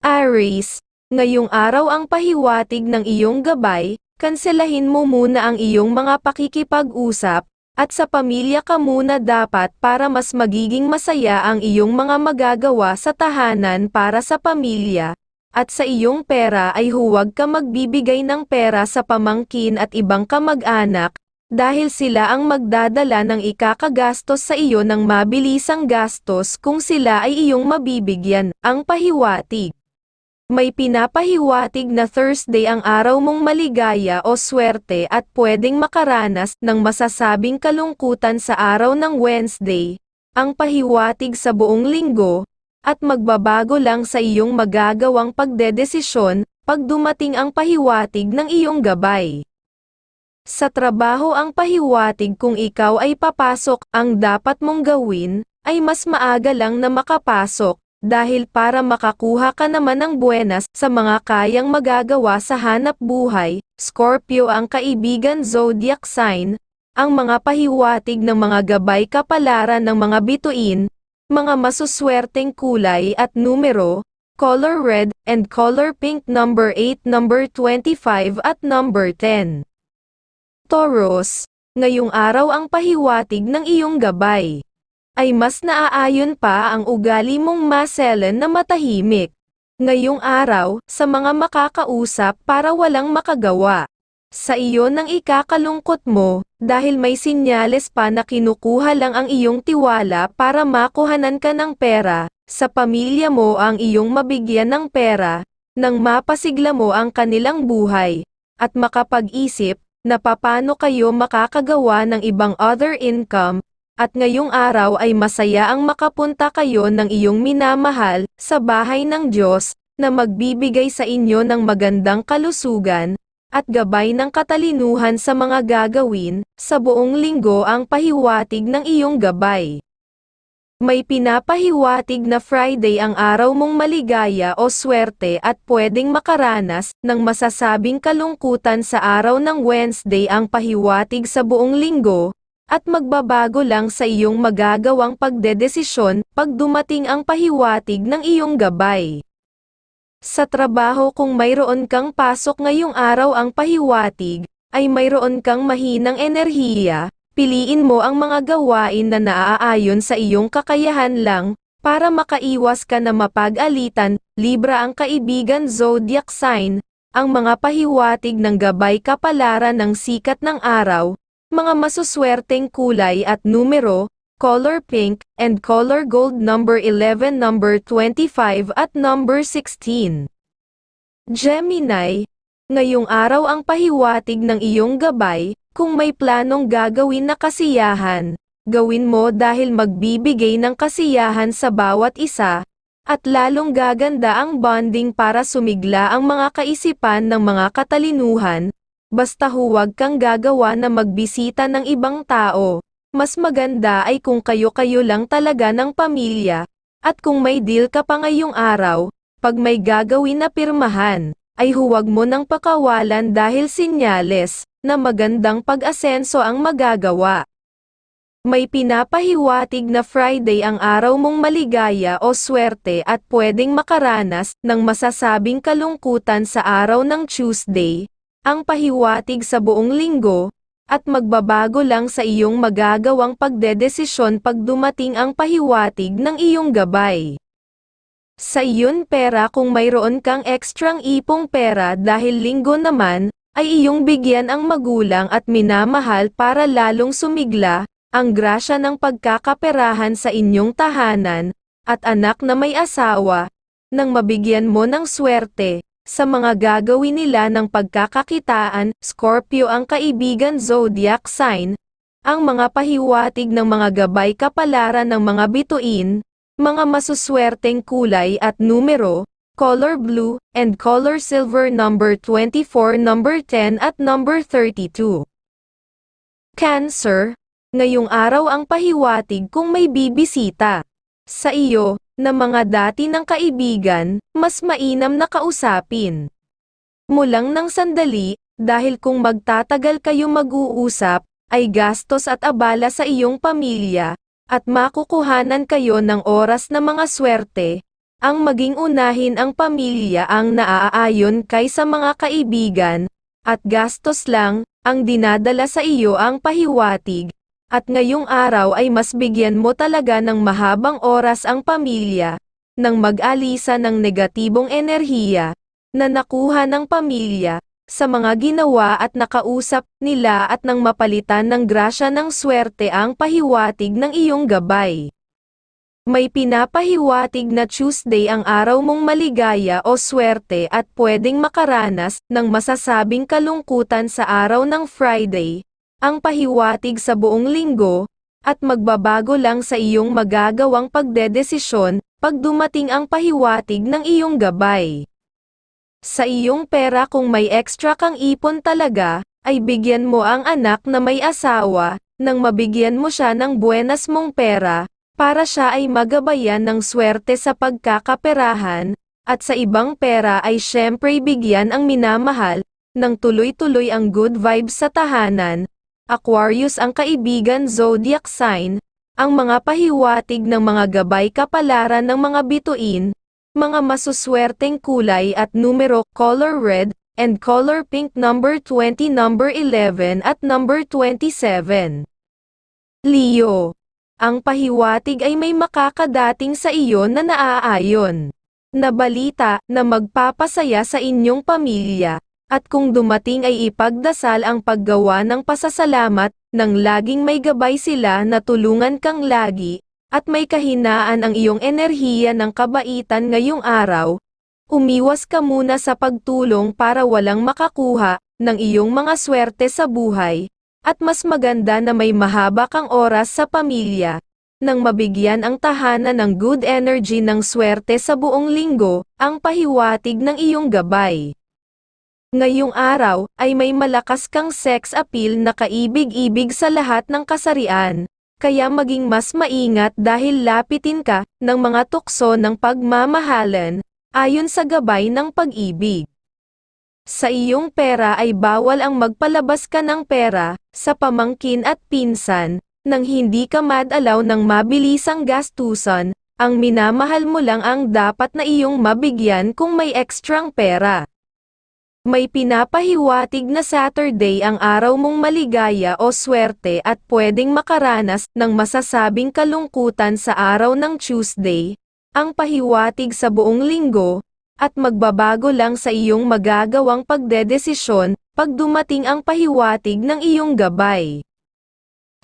Aries, ngayong araw ang pahiwatig ng iyong gabay, kanselahin mo muna ang iyong mga pakikipag-usap, at sa pamilya ka muna dapat para mas magiging masaya ang iyong mga magagawa sa tahanan para sa pamilya. At sa iyong pera ay huwag ka magbibigay ng pera sa pamangkin at ibang kamag-anak, dahil sila ang magdadala ng ikakagastos sa iyo ng mabilisang gastos kung sila ay iyong mabibigyan, ang pahiwatig. May pinapahiwatig na Thursday ang araw mong maligaya o swerte at pwedeng makaranas ng masasabing kalungkutan sa araw ng Wednesday, ang pahiwatig sa buong linggo, at magbabago lang sa iyong magagawang pagdedesisyon pag dumating ang pahiwatig ng iyong gabay. Sa trabaho ang pahiwatig kung ikaw ay papasok, ang dapat mong gawin, ay mas maaga lang na makapasok, dahil para makakuha ka naman ng buenas sa mga kayang magagawa sa hanap buhay, Scorpio ang kaibigan zodiac sign, ang mga pahiwatig ng mga gabay kapalaran ng mga bituin, mga masuswerteng kulay at numero, color red and color pink number 8 number 25 at number 10. Taurus, ngayong araw ang pahiwatig ng iyong gabay. Ay mas naaayon pa ang ugali mong maselan na matahimik. Ngayong araw, sa mga makakausap para walang makagawa. Sa iyo nang ikakalungkot mo, dahil may sinyales pa na kinukuha lang ang iyong tiwala para makuhanan ka ng pera, sa pamilya mo ang iyong mabigyan ng pera, nang mapasigla mo ang kanilang buhay, at makapag-isip, na papano kayo makakagawa ng ibang other income, at ngayong araw ay masaya ang makapunta kayo ng iyong minamahal, sa bahay ng Diyos, na magbibigay sa inyo ng magandang kalusugan, at gabay ng katalinuhan sa mga gagawin, sa buong linggo ang pahiwatig ng iyong gabay. May pinapahiwatig na Friday ang araw mong maligaya o swerte at pwedeng makaranas ng masasabing kalungkutan sa araw ng Wednesday ang pahiwatig sa buong linggo, at magbabago lang sa iyong magagawang pagdedesisyon pag dumating ang pahiwatig ng iyong gabay. Sa trabaho kung mayroon kang pasok ngayong araw ang pahiwatig, ay mayroon kang mahinang enerhiya, piliin mo ang mga gawain na naaayon sa iyong kakayahan lang, para makaiwas ka na mapag-alitan, Libra ang kaibigan zodiac sign, ang mga pahiwatig ng gabay kapalaran ng sikat ng araw, mga masuswerteng kulay at numero, color pink, and color gold number 11 number 25 at number 16. Gemini, ngayong araw ang pahiwatig ng iyong gabay, kung may planong gagawin na kasiyahan, gawin mo dahil magbibigay ng kasiyahan sa bawat isa, at lalong gaganda ang bonding para sumigla ang mga kaisipan ng mga katalinuhan, basta huwag kang gagawa na magbisita ng ibang tao. Mas maganda ay kung kayo-kayo lang talaga ng pamilya, at kung may deal ka pa ngayong araw, pag may gagawin na pirmahan, ay huwag mo nang pakawalan dahil sinyales, na magandang pag-asenso ang magagawa. May pinapahiwatig na Friday ang araw mong maligaya o swerte at pwedeng makaranas ng masasabing kalungkutan sa araw ng Tuesday, ang pahiwatig sa buong linggo, at magbabago lang sa iyong magagawang pagdedesisyon pag dumating ang pahiwatig ng iyong gabay. Sa iyon pera kung mayroon kang ekstrang ipong pera dahil linggo naman, ay iyong bigyan ang magulang at minamahal para lalong sumigla, ang grasya ng pagkakaperahan sa inyong tahanan, at anak na may asawa, nang mabigyan mo ng swerte, sa mga gagawin nila ng pagkakakitaan, Scorpio ang kaibigan zodiac sign, ang mga pahiwatig ng mga gabay kapalaran ng mga bituin, mga masuswerteng kulay at numero, color blue, and color silver number 24 number 10 at number 32. Cancer, ngayong araw ang pahiwatig kung may bibisita. Sa iyo, na mga dati ng kaibigan, mas mainam na kausapin. Mulang ng sandali, dahil kung magtatagal kayo mag-uusap, ay gastos at abala sa iyong pamilya, at makukuhanan kayo ng oras na mga swerte, ang maging unahin ang pamilya ang naaayon kaysa mga kaibigan, at gastos lang, ang dinadala sa iyo ang pahiwatig, at ngayong araw ay mas bigyan mo talaga ng mahabang oras ang pamilya, nang mag-alisa ng negatibong enerhiya, na nakuha ng pamilya, sa mga ginawa at nakausap nila at nang mapalitan ng grasya ng swerte ang pahiwatig ng iyong gabay. May pinapahiwatig na Tuesday ang araw mong maligaya o swerte at pwedeng makaranas ng masasabing kalungkutan sa araw ng Friday, ang pahiwatig sa buong linggo, at magbabago lang sa iyong magagawang pagdedesisyon pag dumating ang pahiwatig ng iyong gabay. Sa iyong pera kung may extra kang ipon talaga, ay bigyan mo ang anak na may asawa, nang mabigyan mo siya ng buenas mong pera, para siya ay magabayan ng swerte sa pagkakaperahan, at sa ibang pera ay syempre bigyan ang minamahal, ng tuloy-tuloy ang good vibes sa tahanan, Aquarius ang kaibigan zodiac sign, ang mga pahiwatig ng mga gabay kapalaran ng mga bituin, mga masuswerteng kulay at numero color red, and color pink number 20 number 11 at number 27. Leo. Ang pahiwatig ay may makakadating sa iyo na naaayon. Na balita na magpapasaya sa inyong pamilya, at kung dumating ay ipagdasal ang paggawa ng pasasalamat, nang laging may gabay sila na tulungan kang lagi, at may kahinaan ang iyong enerhiya ng kabaitan ngayong araw, umiwas ka muna sa pagtulong para walang makakuha ng iyong mga swerte sa buhay, at mas maganda na may mahaba kang oras sa pamilya, nang mabigyan ang tahanan ng good energy ng swerte sa buong linggo, ang pahiwatig ng iyong gabay. Ngayong araw, ay may malakas kang sex appeal na kaibig-ibig sa lahat ng kasarian, kaya maging mas maingat dahil lapitin ka ng mga tukso ng pagmamahalan, ayon sa gabay ng pag-ibig. Sa iyong pera ay bawal ang magpalabas ka ng pera, sa pamangkin at pinsan, nang hindi ka madalaw ng mabilisang gastusan, ang minamahal mo lang ang dapat na iyong mabigyan kung may ekstrang pera. May pinapahiwatig na Saturday ang araw mong maligaya o swerte at pwedeng makaranas ng masasabing kalungkutan sa araw ng Tuesday, ang pahiwatig sa buong linggo, at magbabago lang sa iyong magagawang pagdedesisyon pag dumating ang pahiwatig ng iyong gabay.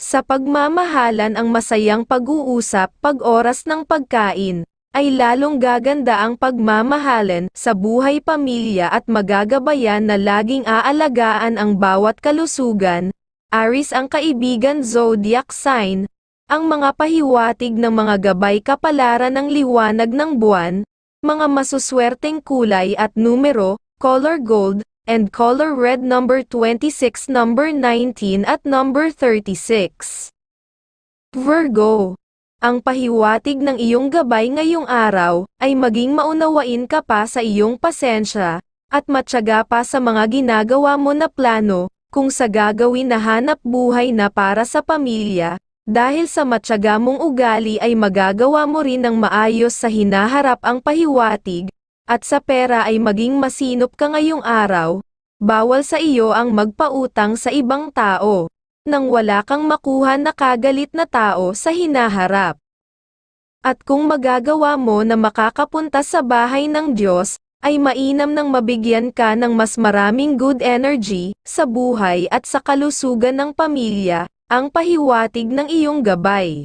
Sa pagmamahalan ang masayang pag-uusap pag oras ng pagkain, ay lalong gaganda ang pagmamahalan sa buhay pamilya at magagabayan na laging aalagaan ang bawat kalusugan. Aris ang kaibigan zodiac sign, ang mga pahiwatig ng mga gabay kapalaran ng liwanag ng buwan, mga masuswerteng kulay at numero, color gold, and color red number 26 number 19 at number 36. Virgo ang pahiwatig ng iyong gabay ngayong araw, ay maging maunawain ka pa sa iyong pasensya, at matyaga pa sa mga ginagawa mo na plano, kung sa gagawin na hanap buhay na para sa pamilya, dahil sa matyaga mong ugali ay magagawa mo rin ng maayos sa hinaharap ang pahiwatig, at sa pera ay maging masinop ka ngayong araw, bawal sa iyo ang magpautang sa ibang tao nang wala kang makuha na kagalit na tao sa hinaharap. At kung magagawa mo na makakapunta sa bahay ng Diyos, ay mainam nang mabigyan ka ng mas maraming good energy sa buhay at sa kalusugan ng pamilya, ang pahiwatig ng iyong gabay.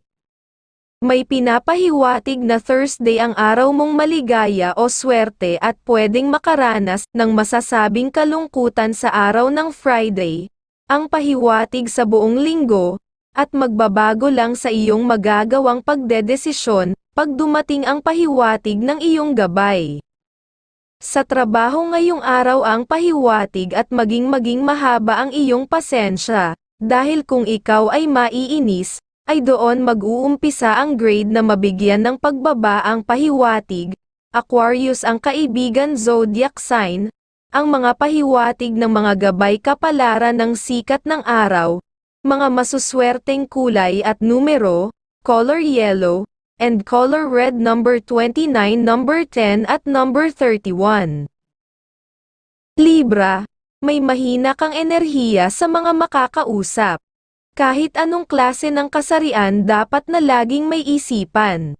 May pinapahiwatig na Thursday ang araw mong maligaya o swerte at pwedeng makaranas ng masasabing kalungkutan sa araw ng Friday, ang pahiwatig sa buong linggo, at magbabago lang sa iyong magagawang pagdedesisyon, pag dumating ang pahiwatig ng iyong gabay. Sa trabaho ngayong araw ang pahiwatig at maging-maging mahaba ang iyong pasensya, dahil kung ikaw ay maiinis, ay doon mag-uumpisa ang grade na mabigyan ng pagbaba ang pahiwatig, Aquarius ang kaibigan zodiac sign, ang mga pahiwatig ng mga gabay kapalaran ng sikat ng araw, mga masuswerteng kulay at numero, color yellow, and color red number 29, number 10 at number 31. Libra, may mahina kang enerhiya sa mga makakausap. Kahit anong klase ng kasarian dapat na laging may isipan.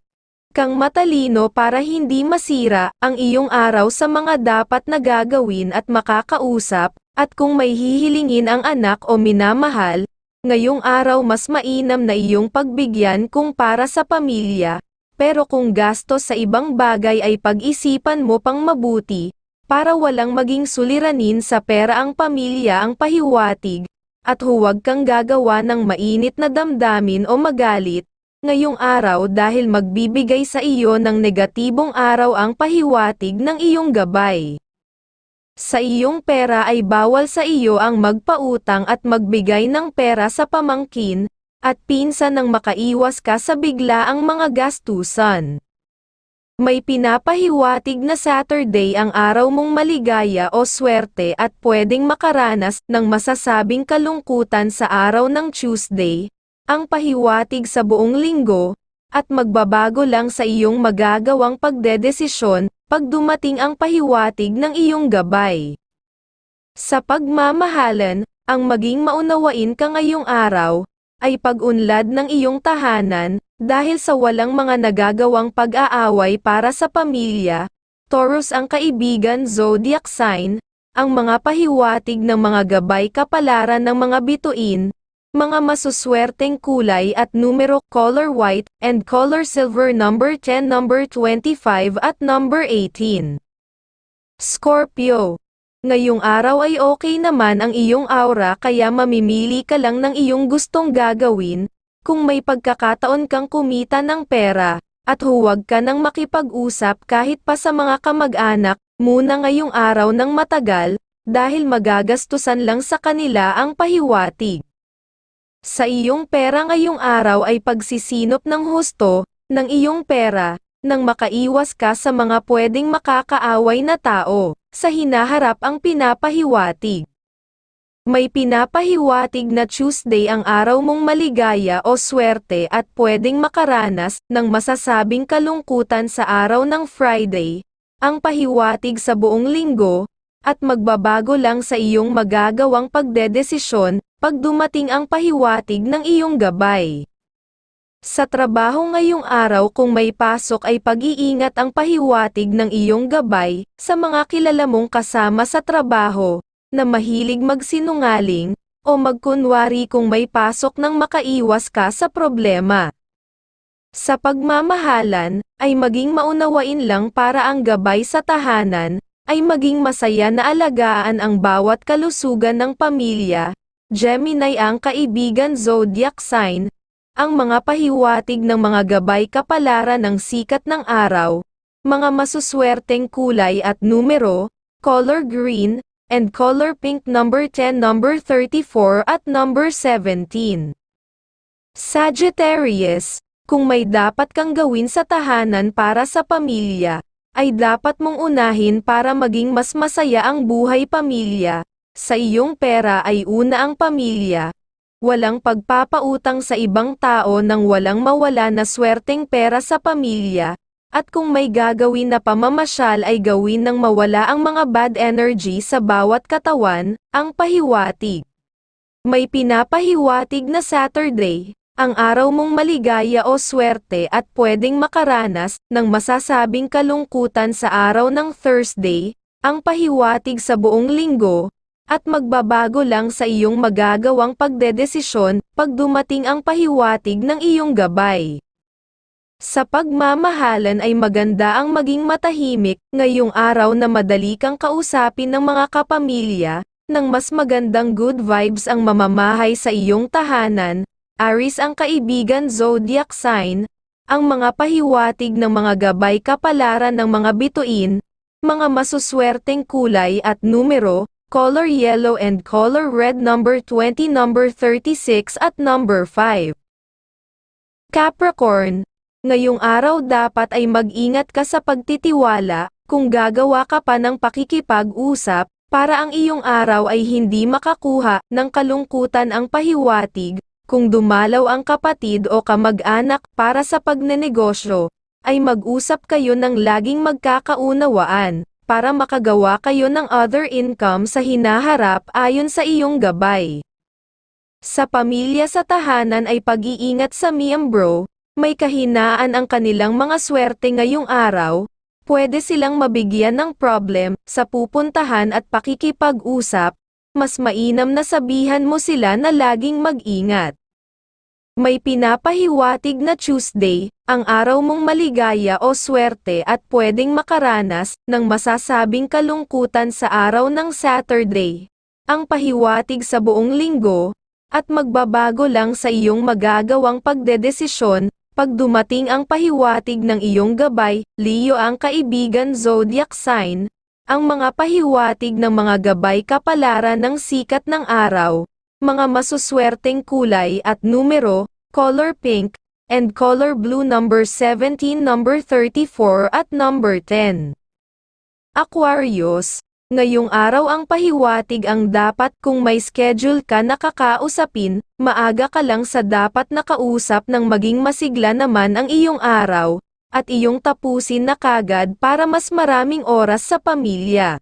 Kang matalino para hindi masira ang iyong araw sa mga dapat na gagawin at makakausap, at kung may hihilingin ang anak o minamahal, ngayong araw mas mainam na iyong pagbigyan kung para sa pamilya, pero kung gastos sa ibang bagay ay pag-isipan mo pang mabuti, para walang maging suliranin sa pera ang pamilya ang pahiwatig, at huwag kang gagawa ng mainit na damdamin o magalit, ngayong araw dahil magbibigay sa iyo ng negatibong araw ang pahiwatig ng iyong gabay. Sa iyong pera ay bawal sa iyo ang magpautang at magbigay ng pera sa pamangkin, at pinsan nang makaiwas ka sa biglaang mga gastusan. May pinapahiwatig na Saturday ang araw mong maligaya o swerte at pwedeng makaranas ng masasabing kalungkutan sa araw ng Tuesday, ang pahiwatig sa buong linggo, at magbabago lang sa iyong magagawang pagdedesisyon pag dumating ang pahiwatig ng iyong gabay. Sa pagmamahalan, ang maging maunawain ka ngayong araw, ay pag-unlad ng iyong tahanan, dahil sa walang mga nagagawang pag-aaway para sa pamilya, Taurus ang kaibigan zodiac sign, ang mga pahiwatig ng mga gabay kapalaran ng mga bituin, mga masuswerteng kulay at numero color white and color silver number 10 number 25 at number 18. Scorpio. Ngayong araw ay okay naman ang iyong aura kaya mamimili ka lang ng iyong gustong gagawin, kung may pagkakataon kang kumita ng pera, at huwag ka nang makipag-usap kahit pa sa mga kamag-anak, muna ngayong araw ng matagal, dahil magagastusan lang sa kanila ang pahiwatig. Sa iyong pera ngayong araw ay pagsisinop ng husto, ng iyong pera, nang makaiwas ka sa mga pwedeng makakaaway na tao, sa hinaharap ang pinapahiwatig. May pinapahiwatig na Tuesday ang araw mong maligaya o swerte at pwedeng makaranas ng masasabing kalungkutan sa araw ng Friday, ang pahiwatig sa buong linggo, at magbabago lang sa iyong magagawang pagdedesisyon pag dumating ang pahiwatig ng iyong gabay. Sa trabaho ngayong araw kung may pasok ay pag-iingat ang pahiwatig ng iyong gabay sa mga kilala mong kasama sa trabaho na mahilig magsinungaling o magkunwari kung may pasok nang makaiwas ka sa problema. Sa pagmamahalan, ay maging maunawain lang para ang gabay sa tahanan, ay maging masaya na alagaan ang bawat kalusugan ng pamilya. Gemini ang kaibigan zodiac sign, ang mga pahiwatig ng mga gabay kapalaran ng sikat ng araw, mga masuswerteng kulay at numero, color green, and color pink number 10 number 34 at number 17. Sagittarius, kung may dapat kang gawin sa tahanan para sa pamilya, ay dapat mong unahin para maging mas masaya ang buhay pamilya. Sa iyong pera ay una ang pamilya, walang pagpapautang sa ibang tao nang walang mawala na swerteng pera sa pamilya, at kung may gagawin na pamamasyal ay gawin nang mawala ang mga bad energy sa bawat katawan, ang pahiwatig. May pinapahiwatig na Saturday, ang araw mong maligaya o swerte at pwedeng makaranas ng masasabing kalungkutan sa araw ng Thursday, ang pahiwatig sa buong linggo, at magbabago lang sa iyong magagawang pagdedesisyon pag dumating ang pahiwatig ng iyong gabay. Sa pagmamahalan ay maganda ang maging matahimik ngayong araw na madali kang kausapin ng mga kapamilya, ng mas magandang good vibes ang mamamahay sa iyong tahanan, Aris ang kaibigan zodiac sign, ang mga pahiwatig ng mga gabay kapalaran ng mga bituin, mga masuswerteng kulay at numero, color yellow and color red number 20 number 36 at number 5. Capricorn, ngayong araw dapat ay mag-ingat ka sa pagtitiwala, kung gagawa ka pa ng pakikipag-usap, para ang iyong araw ay hindi makakuha ng kalungkutan ang pahiwatig, kung dumalaw ang kapatid o kamag-anak para sa pagnenegosyo, ay mag-usap kayo ng laging magkakaunawaan, para makagawa kayo ng other income sa hinaharap ayon sa iyong gabay. Sa pamilya sa tahanan ay pag-iingat sa miyembro, may kahinaan ang kanilang mga swerte ngayong araw, pwede silang mabigyan ng problem sa pupuntahan at pakikipag-usap, mas mainam na sabihan mo sila na laging mag-ingat. May pinapahiwatig na Tuesday, ang araw mong maligaya o swerte at pwedeng makaranas ng masasabing kalungkutan sa araw ng Saturday. Ang pahiwatig sa buong linggo, at magbabago lang sa iyong magagawang pagdedesisyon, pag dumating ang pahiwatig ng iyong gabay, Leo ang kaibigan zodiac sign, ang mga pahiwatig ng mga gabay kapalaran ng sikat ng araw, mga masuswerteng kulay at numero, color pink, and color blue number 17 number 34 at number 10. Aquarius, ngayong araw ang pahiwatig ang dapat kung may schedule ka na kakausapin, maaga ka lang sa dapat nakausap ng maging masigla naman ang iyong araw, at iyong tapusin na kagad para mas maraming oras sa pamilya.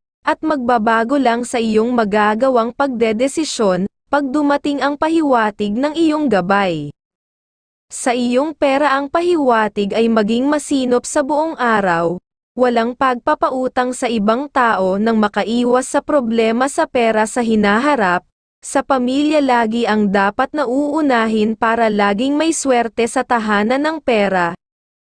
at magbabago lang sa iyong magagawang pagdedesisyon, pag dumating ang pahiwatig ng iyong gabay. Sa iyong pera ang pahiwatig ay maging masinop sa buong araw, walang pagpapautang sa ibang tao nang makaiwas sa problema sa pera sa hinaharap, sa pamilya lagi ang dapat na uunahin para laging may swerte sa tahanan ng pera.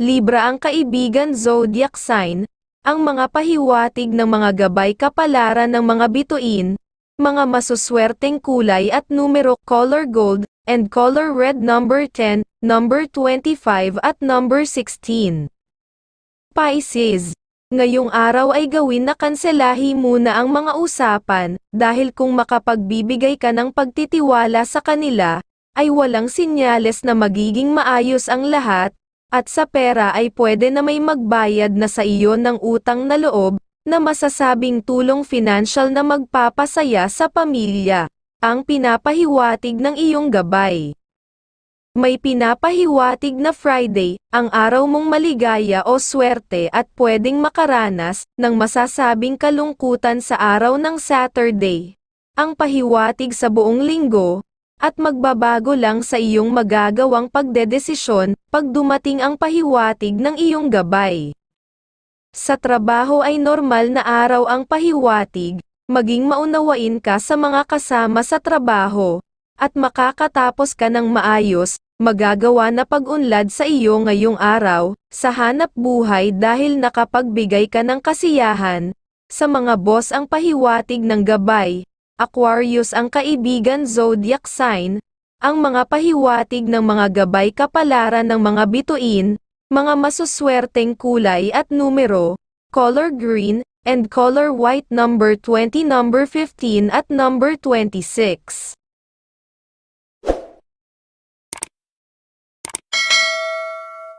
Libra ang kaibigan zodiac sign, ang mga pahiwatig ng mga gabay kapalaran ng mga bituin, mga masuswerteng kulay at numero color gold, and color red number 10, number 25 at number 16. Pisces, ngayong araw ay gawin na kanselahi muna ang mga usapan, dahil kung makapagbibigay ka ng pagtitiwala sa kanila, ay walang sinyales na magiging maayos ang lahat, at sa pera ay pwede na may magbayad na sa iyo ng utang na loob, na masasabing tulong financial na magpapasaya sa pamilya, ang pinapahiwatig ng iyong gabay. May pinapahiwatig na Friday, ang araw mong maligaya o swerte at pwedeng makaranas ng masasabing kalungkutan sa araw ng Saturday. Ang pahiwatig sa buong linggo, at magbabago lang sa iyong magagawang pagdedesisyon pag dumating ang pahiwatig ng iyong gabay. Sa trabaho ay normal na araw ang pahiwatig, maging maunawain ka sa mga kasama sa trabaho, at makakatapos ka ng maayos, magagawa na pag-unlad sa iyo ngayong araw, sa hanap buhay dahil nakapagbigay ka ng kasiyahan, sa mga boss ang pahiwatig ng gabay, Aquarius ang kaibigan zodiac sign, ang mga pahiwatig ng mga gabay kapalaran ng mga bituin, mga masuswerteng kulay at numero, color green, and color white number 20 number 15 at number 26.